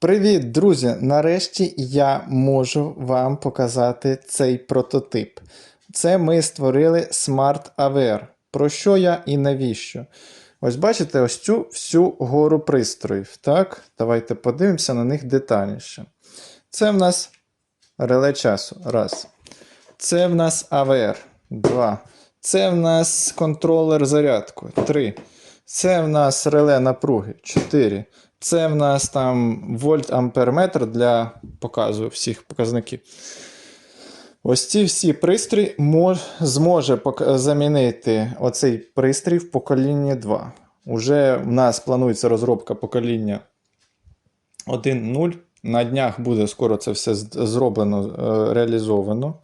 Привіт, друзі! Нарешті я можу вам показати цей прототип. Це ми створили Smart AVR. Про що я і навіщо? Ось бачите ось цю всю гору пристроїв. Так? Давайте подивимося на них детальніше. Це в нас реле часу. Раз. Це в нас AVR. Два. Це в нас контролер зарядку. Три. Це в нас реле напруги 4. Це в нас там вольт амперметр для показу всіх показників. Ось ці всі пристрої мож, зможе замінити оцей пристрій в поколінні 2. Уже в нас планується розробка покоління 1.0. На днях буде скоро це все зроблено, е, реалізовано.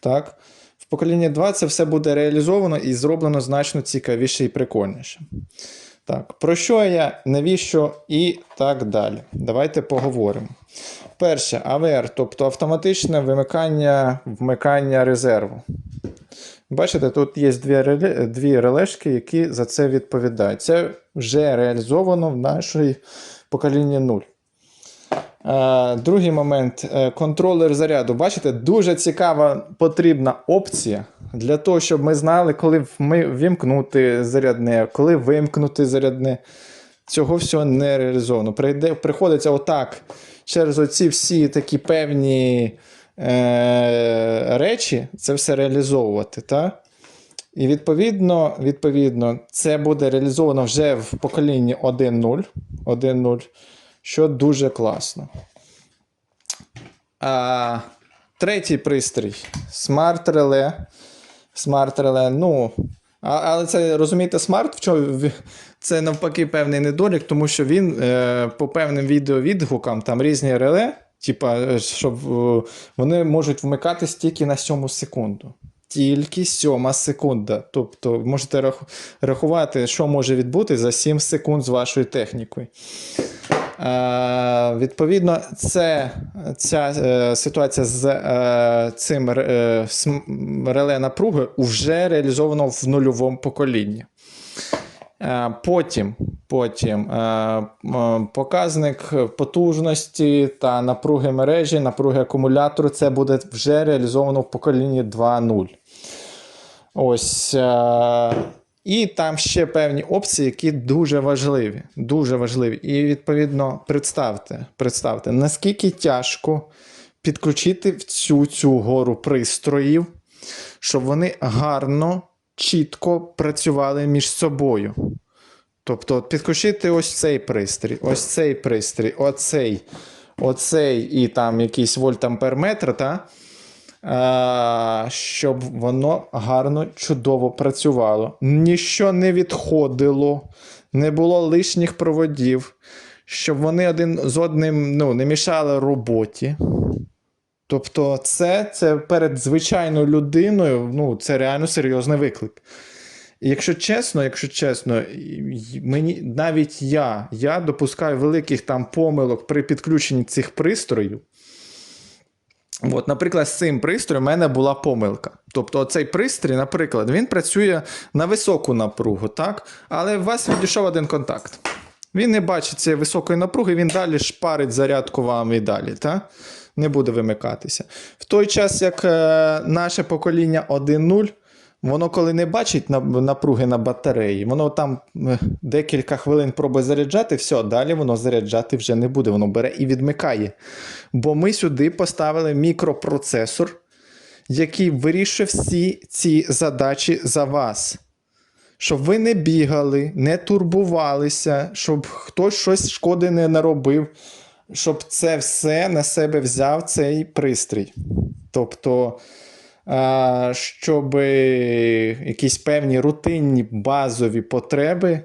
Так. В поколінні 2 це все буде реалізовано і зроблено значно цікавіше і прикольніше. Так, про що я, навіщо і так далі. Давайте поговоримо. Перше, АВР, тобто автоматичне вимикання вмикання резерву. Бачите, тут є дві, реле, дві релешки, які за це відповідають. Це вже реалізовано в нашій поколінні 0. Е, Другий момент е, контролер заряду. Бачите, дуже цікава потрібна опція для того, щоб ми знали, коли ми вімкнути зарядне, коли вимкнути зарядне. Цього всього не реалізовано. Приходиться отак через оці всі такі певні е, речі це все реалізовувати. Та? І відповідно, відповідно, це буде реалізовано вже в поколінні 1.0, 1.0 що дуже класно. А, третій пристрій Smart Relay. Smart Relay, ну, але це розумієте, смарт, в чому це навпаки певний недолік, тому що він е, по певним відеовідгукам, там різні реле, типа, е, щоб е, вони можуть вмикатись тільки на сьому секунду. Тільки сьома секунда. Тобто можете рахувати, що може відбути за 7 секунд з вашою технікою. Е, відповідно, це, ця е, ситуація з е, цим реле напруги вже реалізовано в нульовому поколінні. Потім, потім показник потужності та напруги мережі, напруги акумулятору це буде вже реалізовано в поколінні 2.0. Ось. І там ще певні опції, які дуже важливі. Дуже важливі. І відповідно представте, представте, наскільки тяжко підключити в цю, цю гору пристроїв, щоб вони гарно, чітко працювали між собою. Тобто підключити ось цей пристрій, ось цей пристрій, оцей, оцей і там якийсь вольтамперметр, та? Щоб воно гарно, чудово працювало. Ніщо не відходило, не було лишніх проводів, щоб вони один з одним ну, не мішали роботі. Тобто, це, це перед звичайною людиною, ну, це реально серйозний виклик. Якщо чесно, якщо чесно, мені навіть я, я допускаю великих там помилок при підключенні цих пристроїв. От, наприклад, з цим пристроєм в мене була помилка. Тобто, цей пристрій, наприклад, він працює на високу напругу, так? але у вас відійшов один контакт. Він не бачить цієї високої напруги, він далі шпарить зарядку вам і далі. Так? Не буде вимикатися. В той час, як е, наше покоління 1.0, воно коли не бачить напруги на батареї, воно там е, декілька хвилин пробує заряджати, все, далі воно заряджати вже не буде, воно бере і відмикає. Бо ми сюди поставили мікропроцесор, який вирішує всі ці задачі за вас. Щоб ви не бігали, не турбувалися, щоб хтось щось шкоди не наробив, щоб це все на себе взяв цей пристрій. Тобто, щоб якісь певні рутинні базові потреби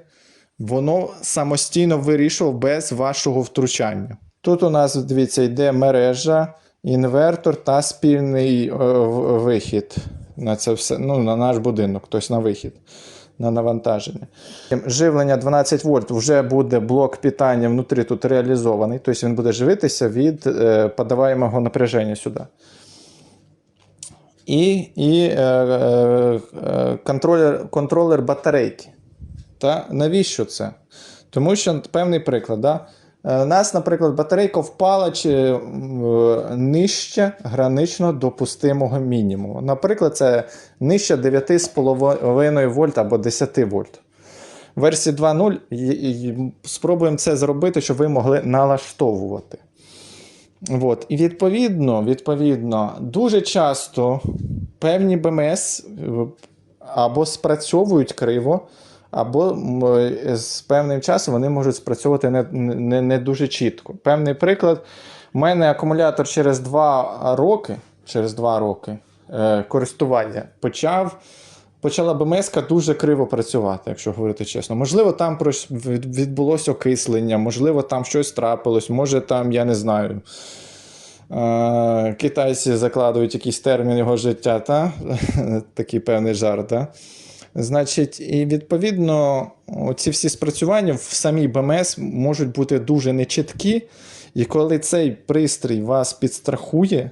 воно самостійно вирішував без вашого втручання. Тут у нас, дивіться, йде мережа, інвертор та спільний е, вихід на це все, ну, на наш будинок, тобто на вихід, на навантаження. Живлення 12 вольт вже буде блок питання внутрі тут реалізований, тобто він буде живитися від е, подаваємого напряження сюди. І, і е, е, е, контролер, контролер батарейки. Та навіщо це? Тому що певний приклад, да? Е, У нас, наприклад, батарейка впала чи е, нижче гранично допустимого мінімуму. Наприклад, це нижче 9,5 вольт або 10 вольт. Версії 2.0 і- і спробуємо це зробити, щоб ви могли налаштовувати. От. І відповідно, відповідно, дуже часто певні БМС е, або спрацьовують криво, або е, з певним часом вони можуть спрацьовувати не, не, не дуже чітко. Певний приклад: у мене акумулятор через 2 роки, через 2 роки е, користування почав. Почала БМС дуже криво працювати, якщо говорити чесно. Можливо, там відбулося окислення, можливо, там щось трапилось, може там, я не знаю. Китайці закладують якийсь термін його життя, та? такий певний жарт. Та? Значить, і відповідно, ці всі спрацювання в самій БМС можуть бути дуже нечіткі, і коли цей пристрій вас підстрахує,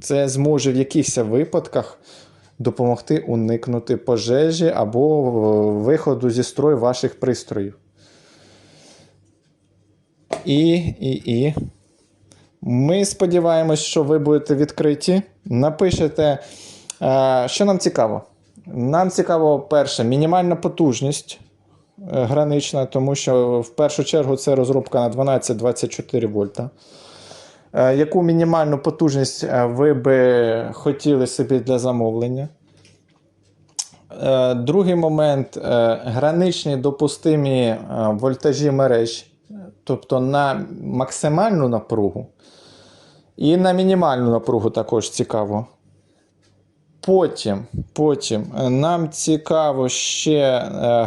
це зможе в якихось випадках допомогти уникнути пожежі або е, виходу зі строю ваших пристроїв. І, і, і. Ми сподіваємось, що ви будете відкриті. Напишете, е, що нам цікаво. Нам цікаво, перше, мінімальна потужність е, гранична, тому що в першу чергу це розробка на 12-24 вольта. Е, Яку мінімальну потужність е, ви би хотіли собі для замовлення? Е, Другий момент граничні допустимі вольтажі мереж, тобто на максимальну напругу і на мінімальну напругу також цікаво. Потім, потім нам цікаво ще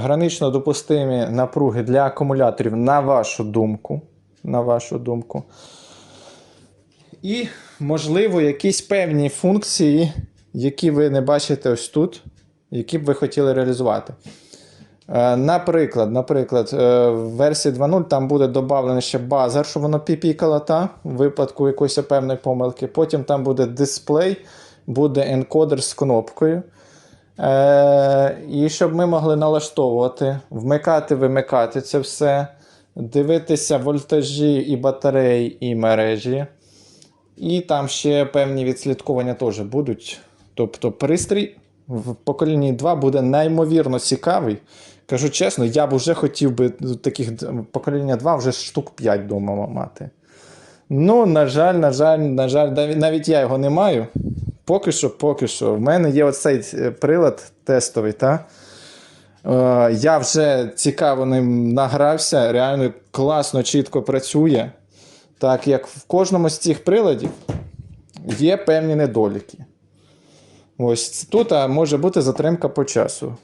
гранично допустимі напруги для акумуляторів, на вашу думку. На вашу думку. І, можливо, якісь певні функції, які ви не бачите ось тут, які б ви хотіли реалізувати. Е, Наприклад, наприклад, е, в версії 2.0 там буде додавлений ще базар, щоб воно піпікало та, в випадку якоїсь певної помилки. Потім там буде дисплей, буде енкодер з кнопкою. Е, і щоб ми могли налаштовувати, вмикати, вимикати це все, дивитися вольтажі і батареї, і мережі. І там ще певні відслідковування теж будуть. Тобто пристрій в поколінні 2 буде неймовірно цікавий. Кажу чесно, я б вже хотів би таких покоління 2 вже штук 5 вдома мати. Ну, на жаль, на жаль, на жаль, навіть- навіть я його не маю. Поки що, поки що. В мене є оцей е, прилад тестовий, та? Е, я вже цікаво ним награвся, реально класно, чітко працює. Так як в кожному з цих приладів є певні недоліки. Ось тут може бути затримка по часу.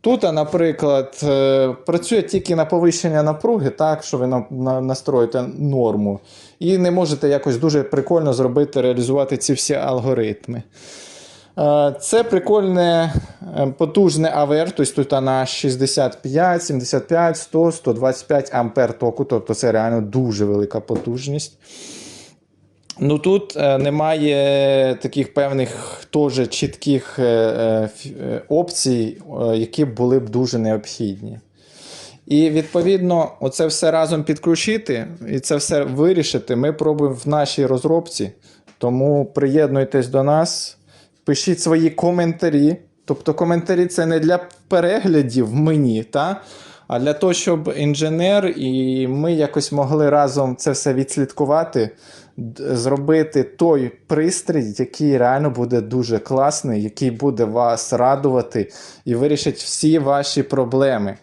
Тут, наприклад, е, працює тільки на повищення напруги, так, що ви на, на, настроїте норму. І не можете якось дуже прикольно зробити, реалізувати ці всі алгоритми. Е, Це прикольне е, потужне АВР, тобто тут на 65, 75, 100, 125 ампер току, тобто це реально дуже велика потужність. Ну тут е, немає таких певних теж чітких опцій, які були б дуже необхідні. І відповідно, оце все разом підключити і це все вирішити. Ми пробуємо в нашій розробці. Тому приєднуйтесь до нас, пишіть свої коментарі. Тобто коментарі це не для переглядів мені, та? а для того, щоб інженер і ми якось могли разом це все відслідкувати, зробити той пристрій, який реально буде дуже класний, який буде вас радувати і вирішить всі ваші проблеми.